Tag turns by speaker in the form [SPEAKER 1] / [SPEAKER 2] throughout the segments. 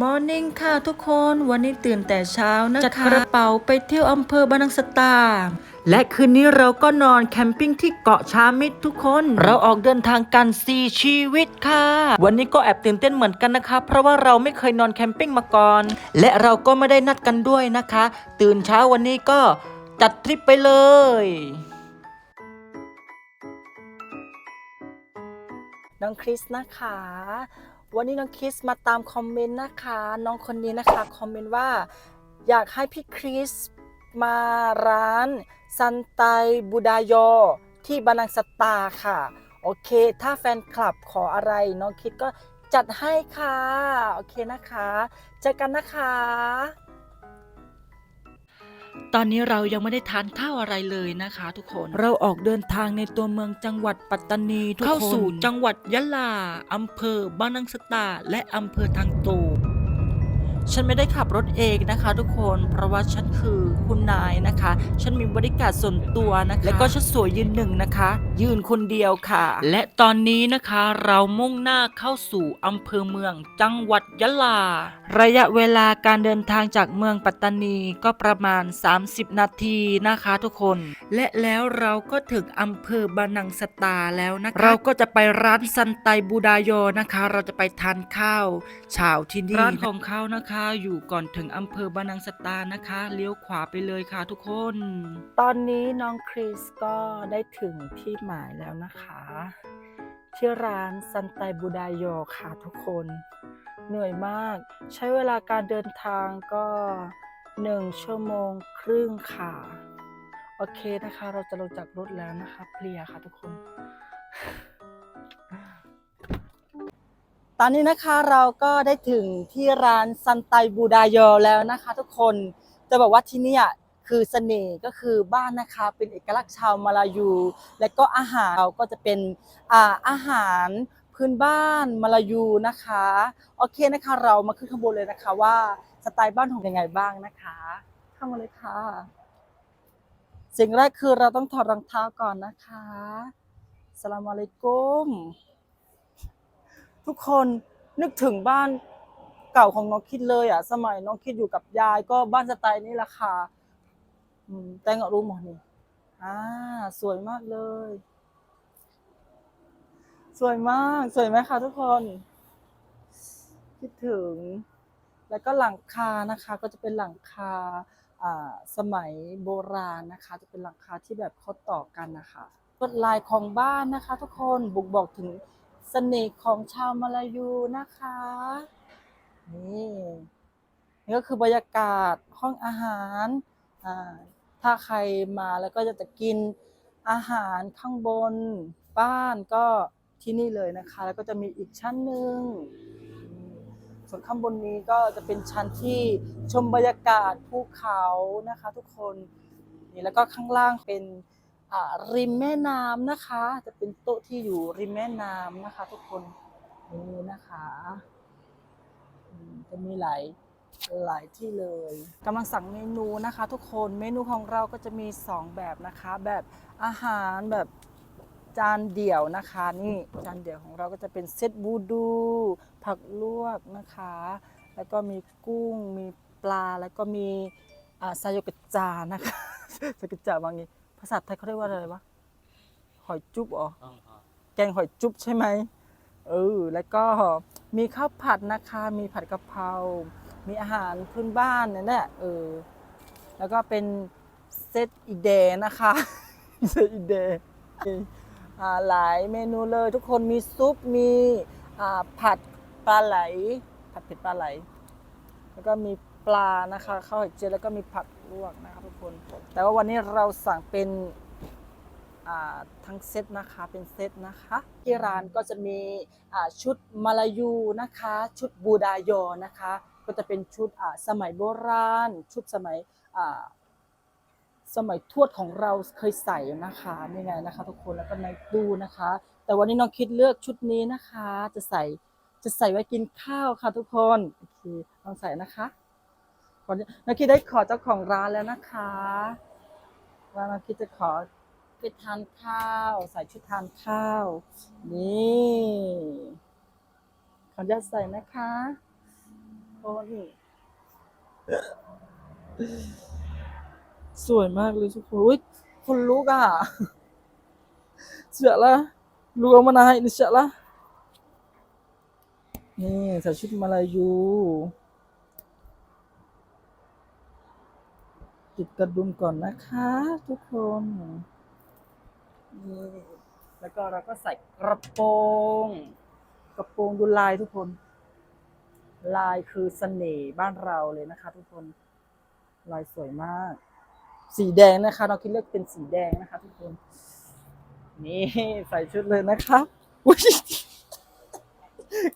[SPEAKER 1] มอร์นิ่งค่ะทุกคนวันนี้ตื่นแต่เช้านะคะจัดกระเป๋าไปเที่ยวอำเภอบานังสตา และคืนนี้เราก็นอนแคมปิ้งที่เกาะชามิตรทุกคน เราออกเดินทางกันสี่ชีวิตค่ะ วันนี้ก็แอบตื่นเต้นเหมือนกันนะคะ เพราะว่าเราไม่เคยนอนแคมปิ้งมาก่อน และเราก็ไม่ได้นัดกันด้วยนะคะ ตื่นเช้าวันนี้ก็จัดทริปไปเลยน้องคริสนะคะ วันนี้น้องคริสมาตามคอมเมนต์นะคะ น้องคนนี้นะคะคอมเมนต์ว่าอยากให้พี่คริสมาร้านซันไตบูดายอที่บานังสตาค่ะ โอเค ถ้าแฟนคลับขออะไร น้องคิสก็จัดให้ค่ะ โอเคนะคะ เจอกันนะคะ ตอนนี้เรายังไม่ได้ทานข้าวอะไรเลยนะคะ ทุกคน เราออกเดินทางในตัวเมืองจังหวัดปัตตานีทุกคน เข้าสู่จังหวัดยะลาอำเภอบานังสตา และอำเภอทางโต ฉันไม่ได้ขับรถเองนะคะ ทุกคนเพราะว่าฉันคือคุณนายนะคะ ฉันมีบริการส่วนตัวนะคะ และก็ฉันสวยยืนหนึ่งนะคะ ยืนคนเดียวค่ะ และตอนนี้นะคะเรามุ่งหน้าเข้าสู่อำเภอเมืองจังหวัดยะลา ระยะเวลาการเดินทางจากเมืองปัตตานีก็ประมาณ 30 นาทีนะคะทุกคน และแล้วเราก็ถึงอำเภอบานังสตาแล้วนะคะเราก็จะไปร้านซันไตบูดายอนะคะ เราจะไปทานข้าวช้าที่นี่ร้านของเขานะคะอยู่ก่อนถึงอำเภอบานังสตานะคะ เลี้ยวขวาไปเลยค่ะทุกคน ตอนนี้น้องคริสก็ได้ถึงที่หมายแล้วนะคะที่ร้านซันไตบูดายอค่ะทุกคน เหนื่อยมาก ใช้เวลาการเดินทางก็หนึ่งชั่วโมงครึ่งค่ะ โอเคนะคะ เราจะลงจากรถแล้วนะคะ เพลียค่ะทุกคน ตอนนี้นะคะเราก็ได้ถึงที่ร้านซันไตบูดายอแล้วนะคะ ทุกคนจะบอกว่าที่นี่คือเสน่ห์ก็คือบ้านนะคะ เป็นเอกลักษณ์ชาวมาลายู และก็อาหารเราก็จะเป็นอาอาหารพื้นบ้านมาลายูนะคะโอเคนะคะ เรามาขึ้นข้างบนเลยนะคะว่าสไตล์บ้านของยังไงบ้างนะคะเข้ามาเลยค่ะ สิ่งแรกคือเราต้องถอดรองเท้าก่อนนะคะสลามอะลัยกุม ทุกคนนึกถึงบ้านเก่าของน้องคิดเลยอะ สมัยน้องคิดอยู่กับยายก็บ้านสไตล์นี้แหละค่ะอืมแตงอะรู้หมดนี่อ่าสวยมากเลย สวยมาก สวยไหมคะทุกคน คิดถึง แล้วก็หลังคานะคะ ก็จะเป็นหลังคาอ่าสมัยโบราณนะคะ จะเป็นหลังคาที่แบบเขาต่อกันนะคะลวดลายของบ้านนะคะ ทุกคนบ่งบอกถึง เสน่ห์ของชาวมาลายูนะคะ นี่นี่ก็คือบรรยากาศห้องอาหารอ่าถ้าใครมาแล้วก็จะจะกินอาหารข้างบนบ้านก็ที่นี่เลยนะคะ แล้วก็จะมีอีกชั้นหนึ่งส่วนข้างบนนี้ก็จะเป็นชั้นที่ชมบรรยากาศภูเขานะคะ ทุกคนนี่แล้วก็ข้างล่างเป็น ริมแม่น้ำนะคะ จะเป็นโต๊ะที่อยู่ริมแม่น้ำนะคะ ทุกคนนี่นะคะจะมีหลายหลายที่เลยกำลังสั่งเมนูนะคะ ทุกคนเมนูของเราก็จะมีสองแบบนะคะ แบบอาหารแบบจานเดี่ยวนะคะนี่จานเดี่ยวของเราก็จะเป็นเซตบูดู ผักลวกนะคะ แล้วก็มีกุ้งมีปลาแล้วก็มีอ่าซาโยกจานะคะซาโยกจาบางนี้ภา ษาไทยเขาเรียกว่าอะไรวะ หอยจุ๊บเหรอแกงหอยจุ๊บใช่ไหมเออ แล้วก็มีข้าวผัดนะคะ มีผัดกะเพรา มีอาหารพื้นบ้านเนี่ยแหละเออ แล้วก็เป็นเซตอีเดนะคะ เซตอีเดอ่าหลายเมนูเลยทุกคนมีซุป มีอ่าผัดปลาไหล ผัดเผ็ดปลาไหล แล้วก็มีปลานะคะข้าวหอยเจียวแล้วก็มีผัก ลวกนะคะทุกคน แต่ว่าวันนี้เราสั่งเป็นทั้งเซตนะคะเป็นเซตนะคะที่ร้านก็จะมีชุดมาลายูนะคะ ชุดบูดายอนะคะ ก็จะเป็นชุดสมัยโบราณ ชุดสมัยสมัยทวดของเราเคยใส่นะคะนี่ไงนะคะ ทุกคนแล้วก็ในตู้นะคะ แต่วันนี้น้องคิดเลือกชุดนี้นะคะ จะใส่จะใส่ไว้กินข้าวค่ะทุกคนโอเคลองใส่นะคะ ขอน้องคิดได้ขอเจ้าของร้านแล้วนะคะว่าน้องคิดจะขอไปทานข้าว ใส่ชุดทานข้าว นี่ขออนุญาตใส่นะคะโอสวยมากเลยทุกคนอุ๊ยคนลุกอะเสียละลูกเอามานาให้นี่เสียละนี่ใส่ชุดมาลายู ติดกระดุมก่อนนะคะ ทุกคนนี่แล้วก็เราก็ใส่กระโปรงกระโปรงดูลายทุกคน ลายคือเสน่ห์บ้านเราเลยนะคะ ทุกคนลายสวยมาก สีแดงนะคะ เราคิดเลือกเป็นสีแดงนะคะ ทุกคน นี่ใส่ชุดเลยนะคะ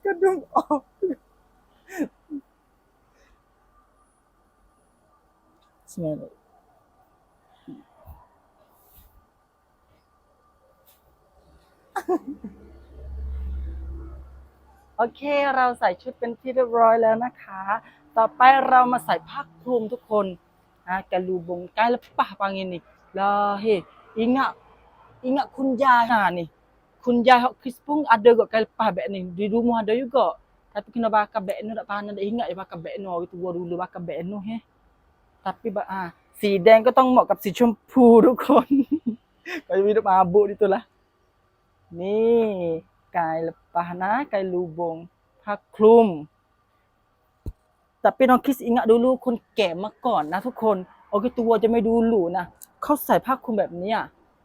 [SPEAKER 1] กระดุมออก สวยเลยโอเค เราใส่ชุดเป็นที่เรียบร้อยแล้วนะคะ ต่อไปเรามาใส่ผ้าคลุมทุกคนนะแกลูบงใกล้แล้วป่ะปัง ini lah hey ingat ingat kunjai ha ni kunjai hok krispung ada kot kali lepas beg ni di rumah ada juga tapi kena bakar beg ni tak panas dah ingat je bakar beg ni orang tua dulu bakar beg ni he tapi ba ah สีแดงก็ต้องเหมาะกับสีชมพูทุกคน ก็จะมีดอกมาบุนี่ตัวละ นี่กายปะนะกายลูบงผ้าคลุม แต่เป็นน้องคิดอิงอะดูลูกคนแก่มาก่อนนะทุกคน โอเคตัวจะไม่ดูหรูนะ เขาใส่ผ้าคลุมแบบเนี้ย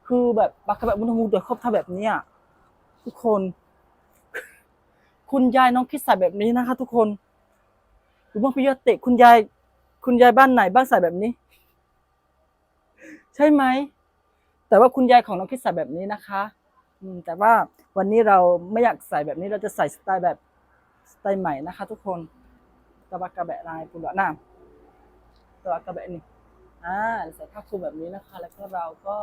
[SPEAKER 1] คือแบบบักแบบมุนมูเดือดเขาทำแบบเนี้ยทุกคน คุณยายน้องคิดใส่แบบนี้นะคะ ทุกคนหรือว่าพี่ยเตะคุณยาย คุณยายบ้านไหนบ้านใส่แบบนี้ ใช่ไหม แต่ว่าคุณยายของน้องคิดใส่แบบนี้นะคะ อืมแต่ว่าวันนี้เราไม่อยากใส่แบบนี้เราจะใส่สไตล์แบบสไตล์ใหม่นะคะ ทุกคนกระบะกระแบะลายปุระหน้ากระบะกระแบะนี่อ่าใส่ผ้าคลุมแบบนี้นะคะ แล้วก็เราก็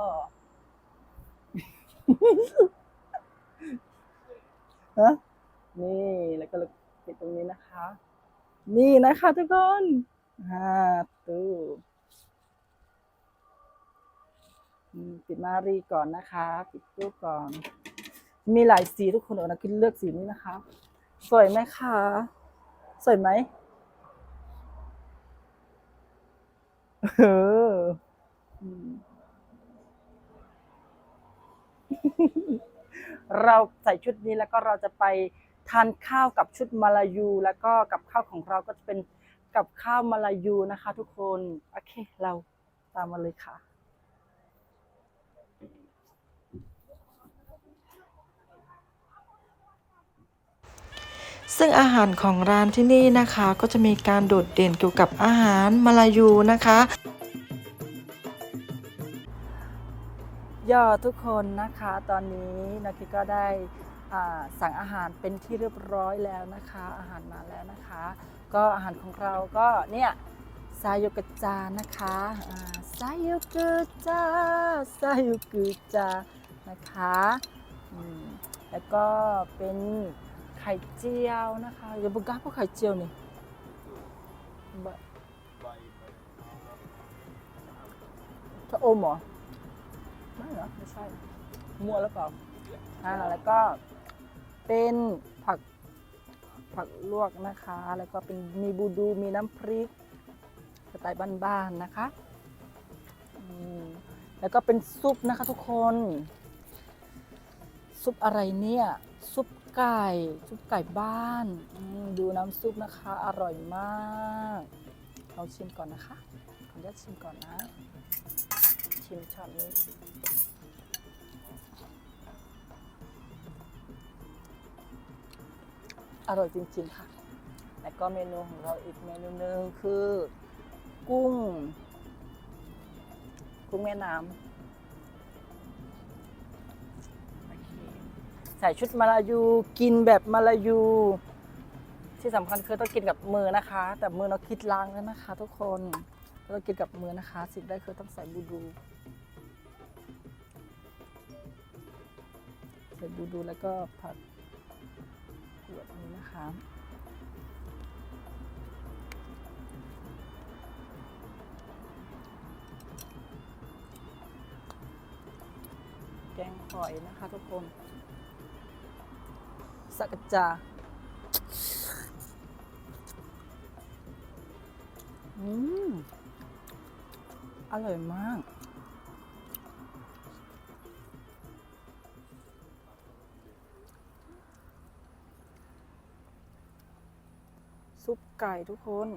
[SPEAKER 1] ฮะนี่แล้วก็ปิดตรงนี้นะคะ นี่นะคะทุกคน อ่าตู้อืมปิดมารีก่อนนะคะ ปิดตู้ก่อน มีหลายสีทุกคนเอนะคิดเลือกสีนี้นะคะ สวยไหมคะ สวยไหมเออเราใส่ชุดนี้แล้วก็เราจะไปทานข้าวกับชุดมาลายู แล้วก็กับข้าวของเราก็จะเป็น กับข้าวมาลายูนะคะ ทุกคน โอเค เราตามมาเลยค่ะ
[SPEAKER 2] ซึ่งอาหารของร้านที่นี่นะคะ ก็จะมีการโดดเด่นเกี่ยวกับอาหารมาลายูนะคะ
[SPEAKER 1] ย่อทุกคนนะคะตอนนี้นาคิดก็ได้สั่งอาหารเป็นที่เรียบร้อยแล้วนะคะ อาหารมาแล้วนะคะ ก็อาหารของเราก็เนี่ยซาโยกจานะคะซาโยกจาซาโยกจานะคะแล้วก็เป็นไข่เจียวนะคะอย่าบุกก้าพวกไข่เจียวนี่บะถ้าอมเหรอไม่เหรอไม่ใช่มั่วหรือเปล่าอ่าแล้วก็เป็น ผักลวกนะคะ แล้วก็เป็นมีบูดูมีน้ำพริกสไตล์บ้านๆนะคะแล้วก็เป็นซุปนะคะทุกคน ซุปอะไรเนี่ย ซุปไก่ ซุปไก่บ้านดูน้ำซุปนะคะ อร่อยมากเราชิมก่อนนะคะขออนุญาตชิมก่อนนะ ชิมช็อตนี้ อร่อยจริงๆค่ะ แล้วก็เมนูของเราอีกเมนูหนึ่งคือ กุ้ง กุ้งแม่น้ำใส่ชุดมาลายูกินแบบมาลายู ที่สำคัญคือต้องกินกับมือนะคะ แต่มือเราคิดล้างแล้วนะคะ ทุกคนต้องกินกับมือนะคะ สิ่งแรกคือต้องใส่บูดูใส่บูดูแล้วก็ผัด คะแกงหอยนะคะทุกคน สักจาอืม อร่อยมาก ไก่ทุกคน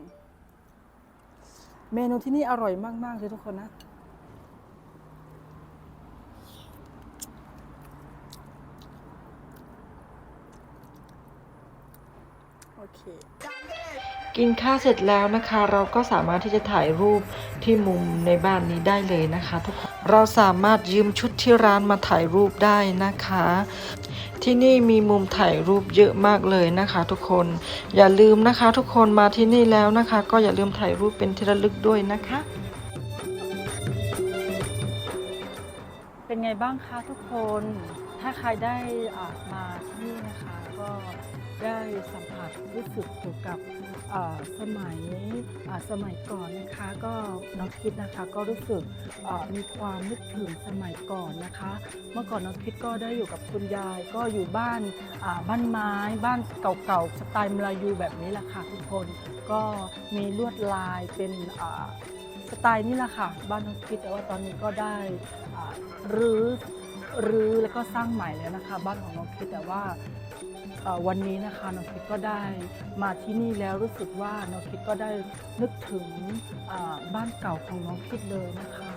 [SPEAKER 1] เมนูที่นี่อร่อยมาก ๆ เลยทุกคนนะ โอเค
[SPEAKER 2] กินข้าวเสร็จแล้วนะคะ เราก็สามารถที่จะถ่ายรูปที่มุมในบ้านนี้ได้เลยนะคะ ทุกคน เราสามารถยืมชุดที่ร้านมาถ่ายรูปได้นะคะ ที่นี่มีมุมถ่ายรูปเยอะมากเลยนะคะทุกคน อย่าลืมนะคะทุกคนมาที่นี่แล้วนะคะ ก็อย่าลืมถ่ายรูปเป็นที่ระลึกด้วยนะคะ
[SPEAKER 1] เป็นไงบ้างคะทุกคน ถ้าใครได้อ่ามาที่นี่นะคะก็ ได้สัมผัสรู้สึกเกี่ยวกับสมัยสมัยก่อนนะคะก็น้องคิดนะคะก็รู้สึกมีความนึกถึงสมัยก่อนนะคะ เมื่อก่อนน้องคิดก็ได้อยู่กับคุณยายก็อยู่บ้านบ้านไม้ บ้านเก่าๆสไตล์มลายูแบบนี้แหละค่ะทุกคนก็มีลวดลายเป็นสไตล์นี่แหละค่ะ บ้านน้องคิดแต่ว่าตอนนี้ก็ได้รื้อรื้อแล้วก็สร้างใหม่แล้วนะคะ บ้านของน้องคิดแต่ว่า วันนี้นะคะน้องคิดก็ได้มาที่นี่แล้วรู้สึกว่าน้องคิดก็ได้นึกถึงบ้านเก่าของน้องคิดเลยนะคะ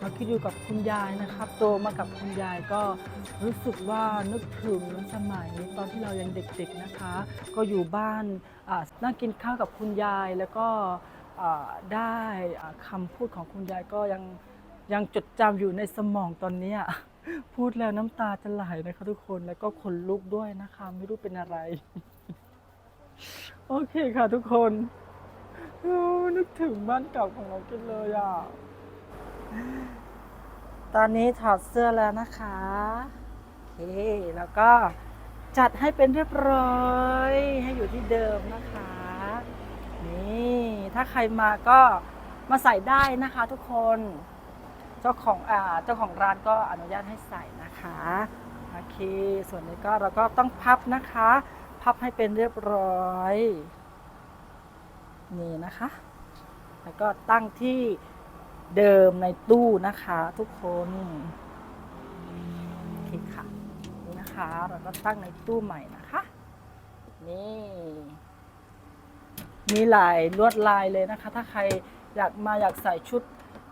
[SPEAKER 1] น้องคิดอยู่กับคุณยายนะครับโตมากับคุณยายก็รู้สึกว่านึกถึงสมัยตอนที่เรายังเด็กๆนะคะ ก็อยู่บ้านนั่งกินข้าวกับคุณยายแล้วก็ได้อ่าคำพูดของคุณยายก็ยังยังจดจำอยู่ในสมองตอนนี้ พูดแล้วน้ำตาจะไหลนะคะทุกคนแล้วก็ขนลุกด้วยนะคะ ไม่รู้เป็นอะไร โอเคค่ะทุกคนนึกถึงบ้านเก่าของเรากินเลยอะ ตอนนี้ถอดเสื้อแล้วนะคะโอเคแล้วก็จัดให้เป็นเรียบร้อยให้อยู่ที่เดิมนะคะ นี่ ถ้าใครมาก็มาใส่ได้นะคะทุกคน เจ้าของอ่าเจ้าของร้านก็อนุญาตให้ใส่นะคะโอเค ส่วนนี้ก็เราก็ต้องพับนะคะ พับให้เป็นเรียบร้อยนี่นะคะ แล้วก็ตั้งที่เดิมในตู้นะคะ ทุกคนโอเคค่ะนี่นะคะ เราก็ตั้งในตู้ใหม่นะคะ นี่มีหลายลวดลายเลยนะคะ ถ้าใครอยากมาอยากใส่ชุด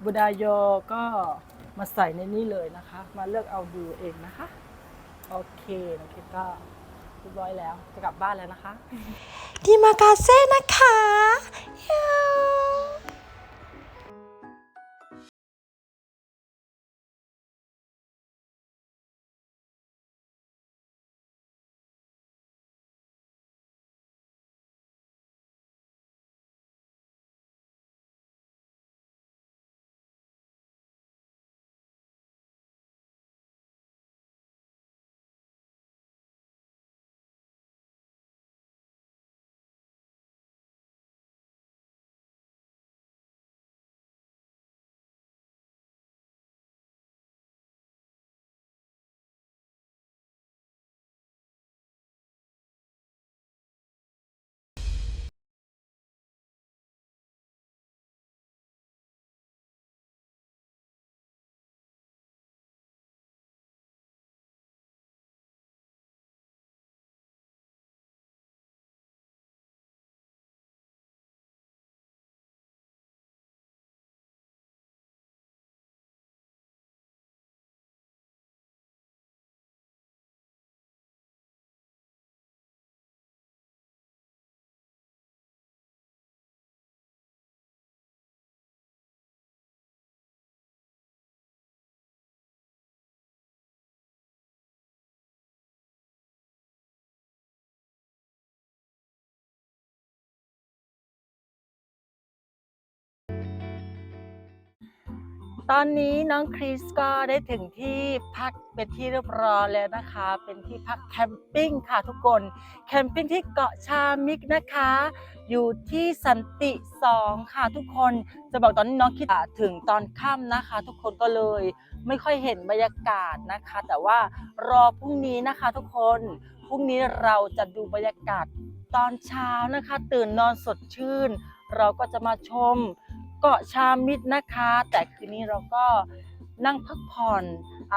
[SPEAKER 1] บูดายอก็มาใส่ในนี้เลยนะคะ มาเลือกเอาดูเองนะคะ โอเคน้องคิดก็เรียบร้อยแล้วจะกลับบ้านแล้วนะคะ
[SPEAKER 2] ดีมากาเซ่นะคะ
[SPEAKER 1] ตอนนี้น้องคริสก็ได้ถึงที่พักเป็นที่เรียบร้อยแล้วนะคะ เป็นที่พักแคมปิ้งค่ะทุกคน แคมปิ้งที่เกาะชามิกนะคะ อยู่ที่สันติสองค่ะทุกคน จะบอกตอนนี้น้องคิดถึงตอนค่ำนะคะ ทุกคนก็เลยไม่ค่อยเห็นบรรยากาศนะคะ แต่ว่ารอพรุ่งนี้นะคะทุกคน พรุ่งนี้เราจะดูบรรยากาศตอนเช้านะคะ ตื่นนอนสดชื่น เราก็จะมาชม เกาะชามิตรนะคะ แต่คืนนี้เราก็นั่งพักผ่อนอ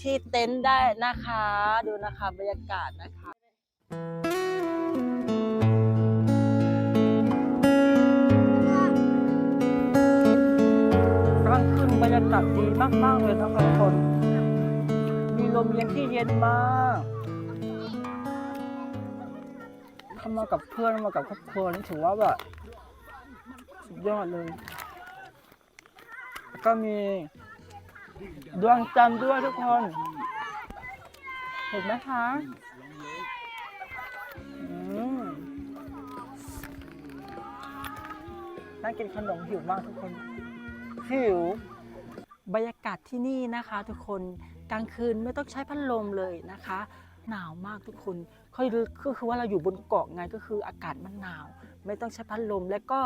[SPEAKER 1] ที่เต็นท์ได้นะคะ ดูนะคะบรรยากาศนะคะกลางคืนบรรยากาศดีมากๆเลยนะคะทุกคน มีลมเย็นที่เย็นมากเข้ามากับเพื่อนมากับครอบครัวนี่ถือว่าแบบ สุดยอดเลย ก็มี ดวงจันทร์ด้วยทุกคน เห็นไหมคะอืมน่ากินขนมหิวมากทุกคน หิว บรรยากาศที่นี่นะคะ ทุกคนกลางคืนไม่ต้องใช้พัดลมเลยนะคะ หนาวมากทุกคนค่อยก็คือว่าเราอยู่บนเกาะไงก็คืออากาศมันหนาว ไม่ต้องใช้พัดลมและก็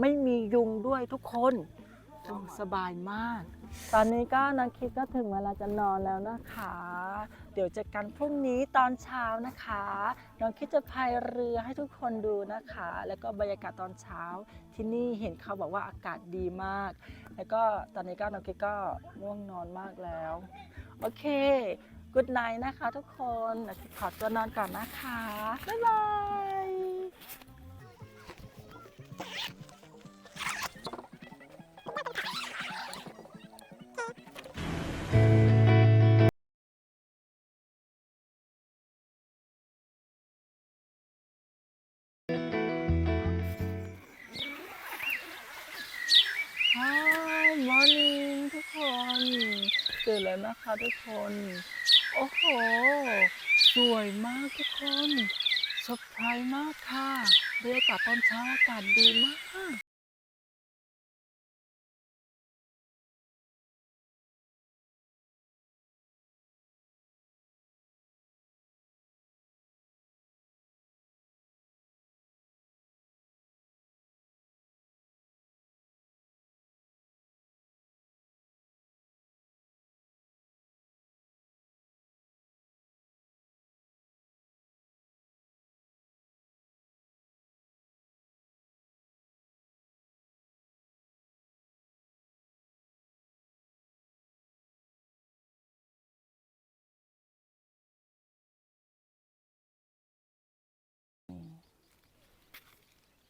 [SPEAKER 1] ไม่มียุงด้วยทุกคนโอ้สบายมาก ตอนนี้ก็นักคิดก็ถึงเวลาจะนอนแล้วนะคะ เดี๋ยวเจอกันพรุ่งนี้ตอนเช้านะคะน้องคิดจะพายเรือให้ทุกคนดูนะคะ แล้วก็บรรยากาศตอนเช้าที่นี่เห็นเขาบอกว่าอากาศดีมาก แล้วก็ตอนนี้ก็น้องคิดก็ง่วงนอนมากแล้ว โอเคกุดไนนะคะทุกคนน้องคิดขอตัวนอนก่อนนะคะ บ๊ายบาย Hi morning ทุกคนตื่นแล้วนะคะทุกคน โอ้โห สวยมากทุกคนเซอร์ไพรส์มากค่ะ บรรยากาศตอนเช้าอากาศดีมาก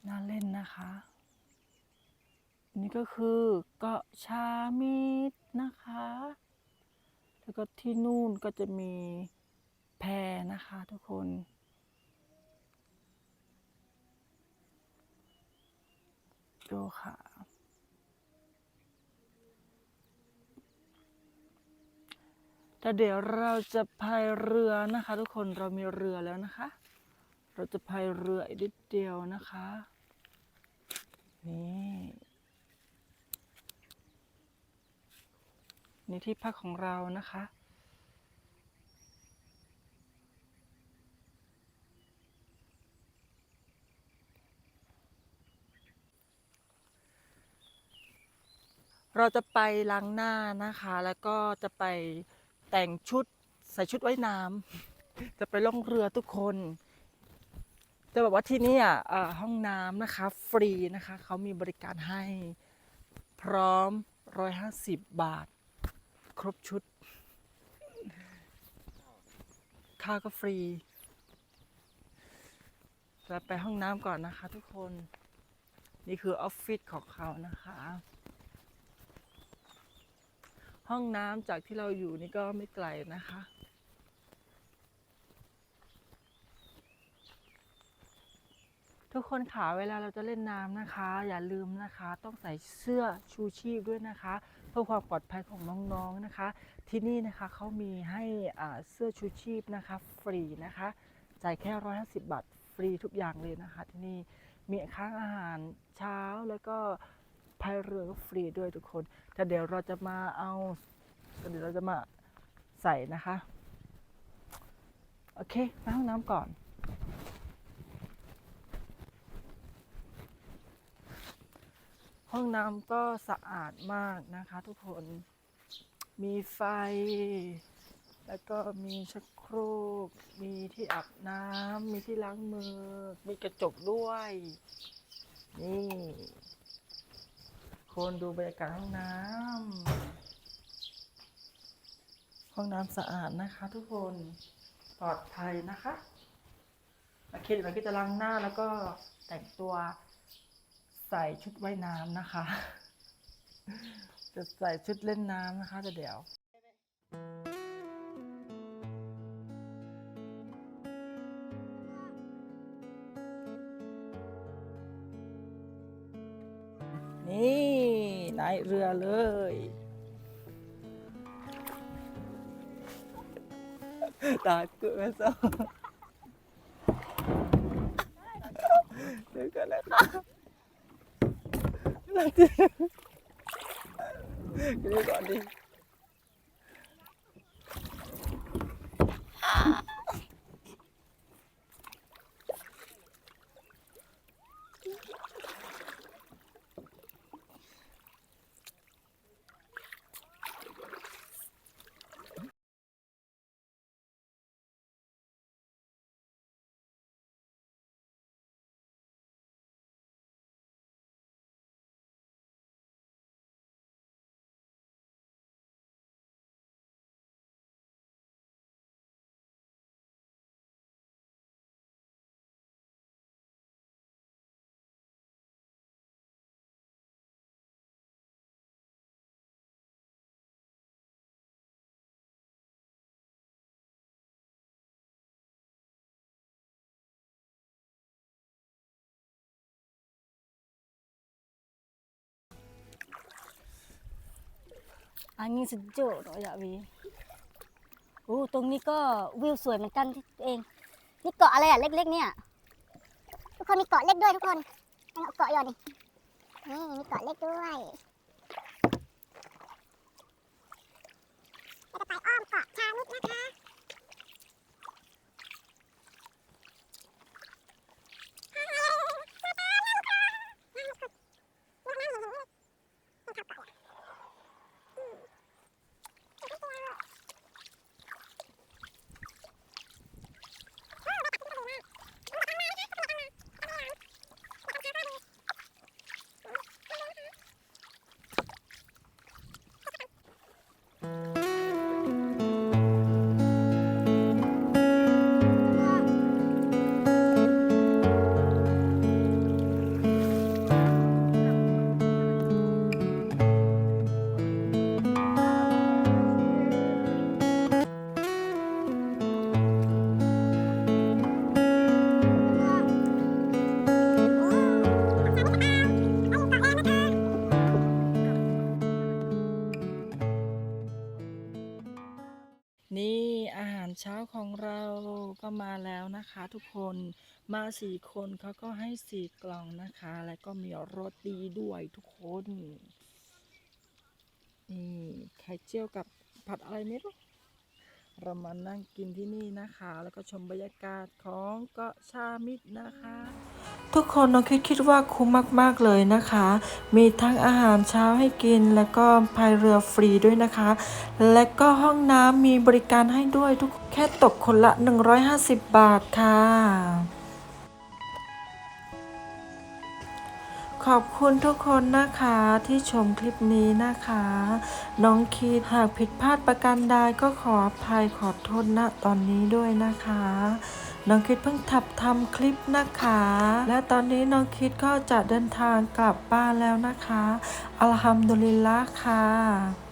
[SPEAKER 1] น่าเล่นนะคะนนี้ก็คือเกาะชามิตรนะคะ แล้วก็ที่นู่นก็จะมีแพนะคะทุกคนดูค่ะ แต่เดี๋ยวเราจะพายเรือนะคะ ทุกคนเรามีเรือแล้วนะคะ เราจะพายเรืออีกนิดเดียวนะคะ นี่ นี่ที่พักของเรานะคะ เราจะไปล้างหน้านะคะ แล้วก็จะไปแต่งชุดใส่ชุดว่ายน้ำจะไปล่องเรือทุกคน จะบอกว่าที่นี่อะห้องน้ำนะคะ ฟรีนะคะเขามีบริการให้พร้อม 150 บาท ครบชุดค่าก็ฟรีเราไปห้องน้ำก่อนนะคะทุกคน นี่คือออฟฟิศของเขานะคะ ห้องน้ำจากที่เราอยู่นี่ก็ไม่ไกลนะคะ ทุกคนขาเวลาเราจะเล่นน้ำนะคะ อย่าลืมนะคะ ต้องใส่เสื้อชูชีพด้วยนะคะ เพื่อความปลอดภัยของน้องๆนะคะ ที่นี่นะคะเขามีให้เสื้อชูชีพนะคะ ฟรีนะคะจ่ายแค่ร้อยห้าสิบบาทฟรีทุกอย่างเลยนะคะ ที่นี่มีค้างอาหารเช้าแล้วก็พายเรือก็ฟรีด้วยทุกคนแต่เดี๋ยวเราจะมาเอาเดี๋ยวเราจะมาใส่นะคะ โอเคไปห้องน้ำก่อน ห้องน้ำก็สะอาดมากนะคะ ทุกคน มีไฟ แล้วก็มีชักโครก มีที่อาบน้ำ มีที่ล้างมือ มีกระจกด้วย นี่ คนดูบรรยากาศห้องน้ำ ห้องน้ำสะอาดนะคะทุกคน ปลอดภัยนะคะโอเคเดี๋ยวเราก็จะล้างหน้าแล้วก็แต่งตัว ใส่ชุดว่ายน้ำนะคะ จะใส่ชุดเล่นน้ำนะคะแต่เดี๋ยวนี่นายเรือเลยตาเกิดซะเดี๋ยวกันเลยค่ะ เดี๋ยวก่ อนดิ
[SPEAKER 3] อันนี้สุดยอดเลยอะวีโอ้ตรงนี้ก็วิวสวยเหมือนกันที่เอง นี่เกาะอะไรอะเล็ก ๆ เนี่ย
[SPEAKER 4] ทุกคนมีเกาะเล็กด้วยทุกคนเอาเกาะหยอนดินี่มีเกาะเล็กด้วยเราจะไปอ้อมเกาะชามิด
[SPEAKER 1] นะคะ ทุกคนมาสี่คนเขาก็ให้สี่กล่องนะคะ แล้วก็มีโรตีด้วยทุกคนนี่ไข่เจียวกับผัดอะไรไม่รู้ เรามานั่งกินที่นี่นะคะ แล้วก็ชมบรรยากาศของเกาะชามิดนะคะ
[SPEAKER 2] ทุกคนน้องคิดคิดว่าคุ้มมากๆเลยนะคะ มีทั้งอาหารเช้าให้กิน แล้วก็พายเรือฟรีด้วยนะคะ และก็ห้องน้ำมีบริการให้ด้วยทุกแค่ตกคนละ 150 บาทค่ะ ขอบคุณทุกคนนะคะที่ชมคลิปนี้นะคะ น้องคีดหากผิดพลาดประการใดก็ขออภัยขอโทษณตอนนี้ด้วยนะคะ น้องคิดเพิ่งทับทำคลิปนะคะ และตอนนี้น้องคิดก็จะเดินทางกลับบ้านแล้วนะคะอัลฮัมดุลิลละค่ะ